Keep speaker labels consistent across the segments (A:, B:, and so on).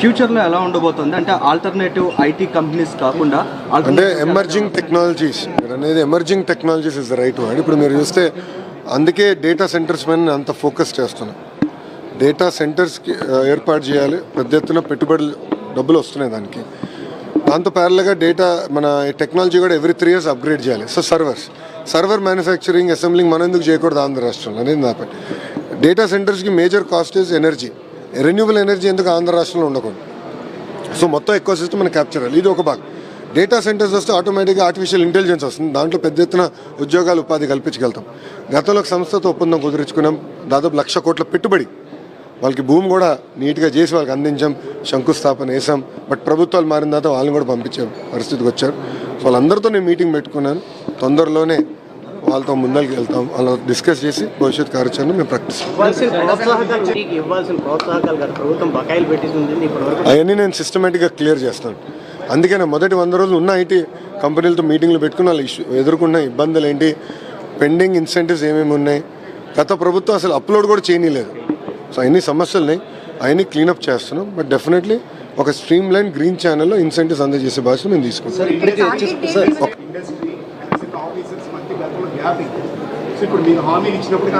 A: ఫ్యూచర్లో ఎలా ఉండబోతుంది? అంటే ఆల్టర్నేటివ్ ఐటీ కంపెనీస్ కాకుండా
B: అంటే ఎమర్జింగ్ టెక్నాలజీస్ అనేది emerging technologies is the right word ఇప్పుడు మీరు చూస్తే అందుకే డేటా సెంటర్స్ మీద అంత ఫోకస్ చేస్తున్నాను డేటా సెంటర్స్కి ఏర్పాటు చేయాలి. పెద్ద ఎత్తున పెట్టుబడులు డబ్బులు వస్తున్నాయి దానికి. దాంతో ప్యారల్గా డేటా మన టెక్నాలజీ కూడా ఎవ్రీ త్రీ ఇయర్స్ అప్గ్రేడ్ చేయాలి. So servers server manufacturing assembling మనం ఎందుకు చేయకూడదు ఆంధ్ర రాష్ట్రంలో అనేది నా data సెంటర్స్కి major cost is energy renewable energy ఎందుకు ఆంధ్ర రాష్ట్రంలో ఉండకూడదు? సో మొత్తం ఎక్కువ సిస్టమ్ మనం క్యాప్చర్ చేయాలి. ఇది ఒక భాగం. డేటా సెంటర్స్ వస్తే ఆటోమేటిక్గా ఆర్టిఫిషియల్ ఇంటెలిజెన్స్ వస్తుంది. దాంట్లో పెద్ద ఎత్తున ఉద్యోగాలు ఉపాధి కల్పించగలుగుతాం. గతంలో ఒక సంస్థతో ఒప్పందం కుదుర్చుకున్నాం. దాదాపు లక్ష కోట్ల పెట్టుబడి. వాళ్ళకి భూమి కూడా నీట్గా చేసి వాళ్ళకి అందించాం. శంకుస్థాపన వేసాం బట్ ప్రభుత్వాలు మారిన తర్వాత వాళ్ళని కూడా పంపించే పరిస్థితికి వచ్చారు. వాళ్ళందరితో నేను మీటింగ్ పెట్టుకున్నాను. తొందరలోనే వాళ్ళతో ముందరికి వెళ్తాం. వాళ్ళ డిస్కస్ చేసి భవిష్యత్ కార్యాచరణ మేము ప్రకటిస్తాం అవన్నీ నేను సిస్టమేటిక్గా క్లియర్ చేస్తాను. అందుకే నేను మొదటి వంద రోజులు ఉన్న ఐటీ కంపెనీలతో మీటింగ్లు పెట్టుకుని వాళ్ళు ఇష్యూ ఎదుర్కొన్న ఇబ్బందులు ఏంటి? పెండింగ్ ఇన్సెంటివ్స్ ఏమేమి ఉన్నాయి? గత ప్రభుత్వం అసలు అప్లోడ్ కూడా చేయనీయలేదు. సో అన్ని సమస్యలున్నాయి. అవన్నీ క్లీనప్ చేస్తున్నాం. బట్ డెఫినెట్లీ ఒక స్ట్రీమ్ లైన్ గ్రీన్ ఛానల్లో ఇన్సెంటివ్స్ అందజేసే బాధ్యత మేము తీసుకుంటాం
C: సో ఇప్పుడు మీరు హామీలు ఇచ్చినప్పుడు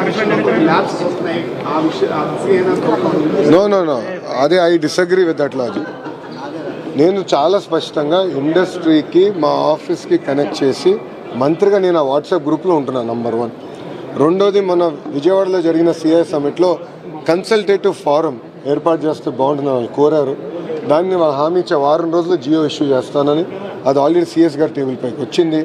C: ల్యాబ్స్ వస్తున్నాయి. ఆ విషయం ఆ విషయం
B: నో నో నో అదే I disagree with that logic నేను చాలా స్పష్టంగా ఇండస్ట్రీకి మా ఆఫీస్కి కనెక్ట్ చేసి మంత్రిగా నేను ఆ వాట్సాప్ గ్రూప్లో ఉంటున్నాను నంబర్ వన్ రెండోది మన విజయవాడలో జరిగిన సిఐ సమిట్లో కన్సల్టేటివ్ ఫారం ఏర్పాటు చేస్తే బాగుంటుందని వాళ్ళు కోరారు. దాన్ని వాళ్ళు హామీ ఇచ్చే వారం రోజులు జియో ఇష్యూ చేస్తానని అది ఆల్రెడీ సిఎస్ గారి టేబుల్ పైకి వచ్చింది.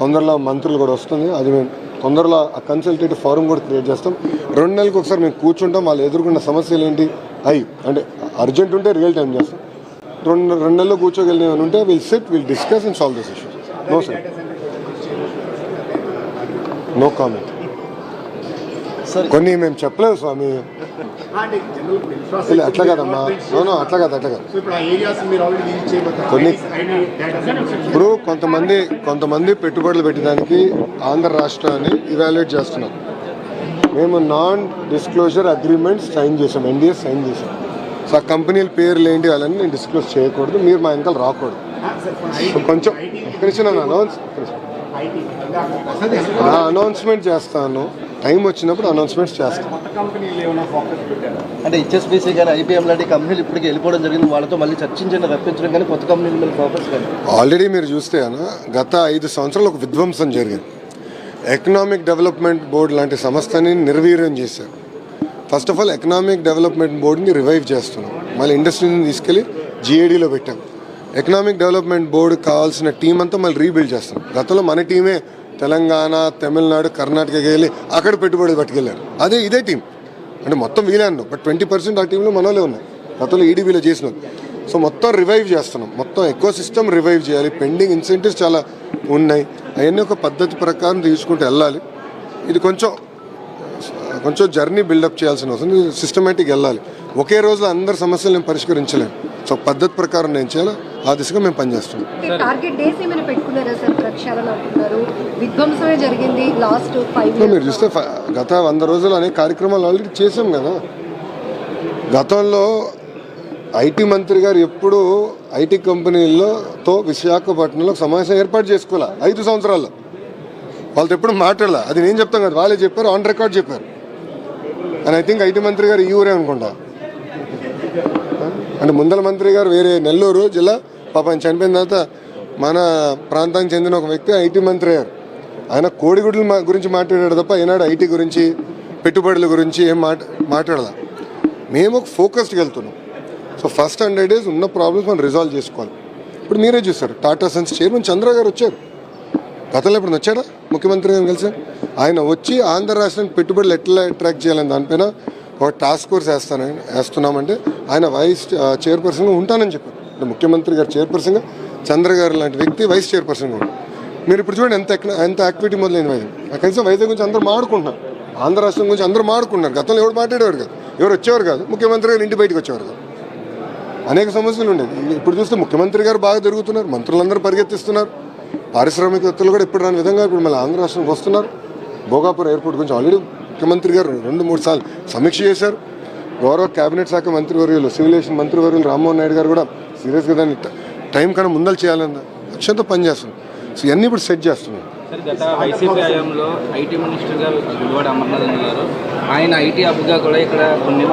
B: తొందరలో మంత్రులు కూడా వస్తుంది. అది మేము తొందరలో ఆ కన్సల్టేటివ్ ఫారం కూడా క్రియేట్ చేస్తాం. రెండు నెలలకు ఒకసారి మేము కూర్చుంటాం. వాళ్ళు ఎదుర్కొన్న సమస్యలు ఏంటి? అవి అంటే అర్జెంట్ ఉంటే రియల్ టైం చేస్తాం. రెండు రెండు నెలలు కూర్చోగలిగిన ఉంటే will sit will discuss and solve this issue no sir no comment కొన్ని మేము చెప్పలేము స్వామి. ఇలా అట్లా కదమ్మా. నో అట్లా కాదు అట్లా కాదు. కొన్ని- ఇప్పుడు కొంతమంది కొంతమంది పెట్టుబడులు పెట్టడానికి ఆంధ్ర రాష్ట్రాన్ని ఇవాల్యుయేట్ చేస్తున్నాం మేము నాన్ డిస్క్లోజర్ అగ్రిమెంట్స్ సైన్ చేసాం ఎన్డీఎస్ సైన్ చేసాం. సో ఆ కంపెనీల పేర్లు ఏంటి వాళ్ళని నేను డిస్క్లోజ్ చేయకూడదు మీరు మా వెనకాల రాకూడదు. కొంచెం కృష్ణ అనౌన్స్ అనౌన్స్మెంట్ చేస్తాను. టైం వచ్చినప్పుడు అనౌన్స్మెంట్స్
C: పెట్టారు?
A: అంటే హెచ్ఎస్బీసీ కానీ ఐబీఎం లాంటి కంపెనీలు ఇప్పటికి వెళ్ళిపోవడం జరిగింది. వాళ్ళతో మళ్ళీ చర్చించండి రప్పించడం కానీ కొత్త కంపెనీల మీద ఫోకస్ కానీ.
B: ఆల్రెడీ మీరు చూస్తే అన్న గత ఐదు సంవత్సరాలు ఒక విధ్వంసం జరిగింది. ఎకనామిక్ డెవలప్మెంట్ బోర్డు లాంటి సంస్థని నిర్వీర్యం చేశారు. First of all economic development బోర్డుని revive చేస్తున్నాం. మళ్ళీ ఇండస్ట్రీని తీసుకెళ్ళి జిఏడీలో పెట్టాం. ఎకనామిక్ డెవలప్మెంట్ బోర్డు కావాల్సిన టీం అంతా మళ్ళీ రీబిల్డ్ చేస్తాం గతంలో మన టీమే తెలంగాణ తమిళనాడు కర్ణాటకకి వెళ్ళి అక్కడ పెట్టుబడులు పట్టుకెళ్ళారు. అదే ఇదే టీం అంటే మొత్తం వీలే బట్ ట్వంటీ పర్సెంట్ ఆ టీంలో మనోళ్ళే ఉన్నాయి గతంలో ఈడీబీలో చేసిన సో మొత్తం రివైవ్ చేస్తున్నాం. మొత్తం ఎక్కువ సిస్టమ్ రివైవ్ చేయాలి. పెండింగ్ ఇన్సెంటివ్స్ చాలా ఉన్నాయి. అవన్నీ ఒక పద్ధతి ప్రకారం తీసుకుంటూ వెళ్ళాలి. ఇది కొంచెం కొంచెం జర్నీ బిల్డప్ చేయాల్సిన అవసరం. సిస్టమేటిక్ వెళ్ళాలి. ఒకే రోజులో అందరి సమస్యలు నేను పరిష్కరించలేను. సో పద్ధతి ప్రకారం నేను చేయాలి? ఆ దిశగా మేము పనిచేస్తున్నాం మీరు చూస్తే గత వంద రోజులు అనేక కార్యక్రమాలు ఆల్రెడీ చేసాం కదా. గతంలో ఐటీ మంత్రి గారు ఎప్పుడు ఐటీ కంపెనీలతో విశాఖపట్నంలో సమావేశం ఏర్పాటు చేసుకోలే ఐదు సంవత్సరాల్లో. వాళ్ళతో ఎప్పుడు మాట్లాడలే? అది నేను చెప్తాను కదా వాళ్ళే చెప్పారు ఆన్ రికార్డ్ చెప్పారు. అండ్ ఐ థింక్ ఐటీ మంత్రి గారు ఈ ఊరే అనుకుంటా. అంటే ముందల మంత్రి గారు వేరే నెల్లూరు జిల్లా పాపం చనిపోయిన తర్వాత మన ప్రాంతానికి చెందిన ఒక వ్యక్తి ఐటీ మంత్రి అయ్యారు. ఆయన కోడిగుడ్ల గురించి మాట్లాడాడు తప్ప ఈనాడు ఐటీ గురించి పెట్టుబడుల గురించి ఏం మాట మాట్లాడదా మేము ఒక ఫోకస్డ్కి వెళ్తున్నాం. సో ఫస్ట్ హండ్రెడ్ డేస్ ఉన్న ప్రాబ్లమ్స్ మనం రిజాల్వ్ చేసుకోవాలి. ఇప్పుడు మీరే చూస్తారు టాటా సన్స్ చైర్మన్ చంద్ర గారు వచ్చారు. గతంలో ఇప్పుడు వచ్చాడా? ముఖ్యమంత్రి గారిని కలిసి ఆయన వచ్చి ఆంధ్ర రాష్ట్రానికి పెట్టుబడులు ఎట్లా అట్రాక్ట్ చేయాలని దానిపైన ఒక టాస్క్ ఫోర్స్ వేస్తానని వేస్తున్నామంటే ఆయన వైస్ చైర్పర్సన్గా uh, ఉంటానని చెప్పారు. అంటే ముఖ్యమంత్రి గారు చైర్పర్సన్గా చంద్ర గారు లాంటి వ్యక్తి వైస్ చైర్పర్సన్గా ఉంటారు. మీరు ఇప్పుడు చూడండి ఎంత ఎంత యాక్టివిటీ మొదలైన వైద్యం కనీసం వైజాగ్ గురించి అందరూ మాడుకుంటున్నారు. ఆంధ్ర రాష్ట్రం గురించి అందరూ మాడుకుంటున్నారు. గతంలో ఎవరు మాట్లాడేవారు కాదు. ఎవరు వచ్చేవారు కాదు. ముఖ్యమంత్రి గారు ఇంటి బయటకు వచ్చేవారు కాదు. అనేక సమస్యలు ఉండేవి. ఇప్పుడు చూస్తే ముఖ్యమంత్రి గారు బాగా జరుగుతున్నారు. మంత్రులందరూ పరిగెత్తిస్తున్నారు. పారిశ్రామికవేత్తలు కూడా ఇప్పుడు రాని విధంగా ఇప్పుడు మళ్ళీ ఆంధ్ర రాష్ట్రానికి వస్తున్నారు. భోగాపురం ఎయిర్పోర్ట్ గురించి ఆల్రెడీ ముఖ్యమంత్రి గారు రెండు మూడు సార్లు సమీక్ష చేశారు. గౌరవ కేబినెట్ శాఖ మంత్రివర్యులు సివిలేషన్ మంత్రివర్యులు రామ్మోహన్ నాయుడు గారు కూడా సీరియస్గా దాన్ని టైం కన్నా ముందలు చేయాలన్న లక్ష్యంతో పనిచేస్తుంది సో ఇవన్నీ ఇప్పుడు సెట్ చేస్తున్నాం
D: గత వైసీపీ హయాంలో ఐటీ మినిస్టర్గా గుడివాడ అమర్నాథ్ గారు ఆయన ఐటీ హబ్గా కూడా ఇక్కడ కొన్ని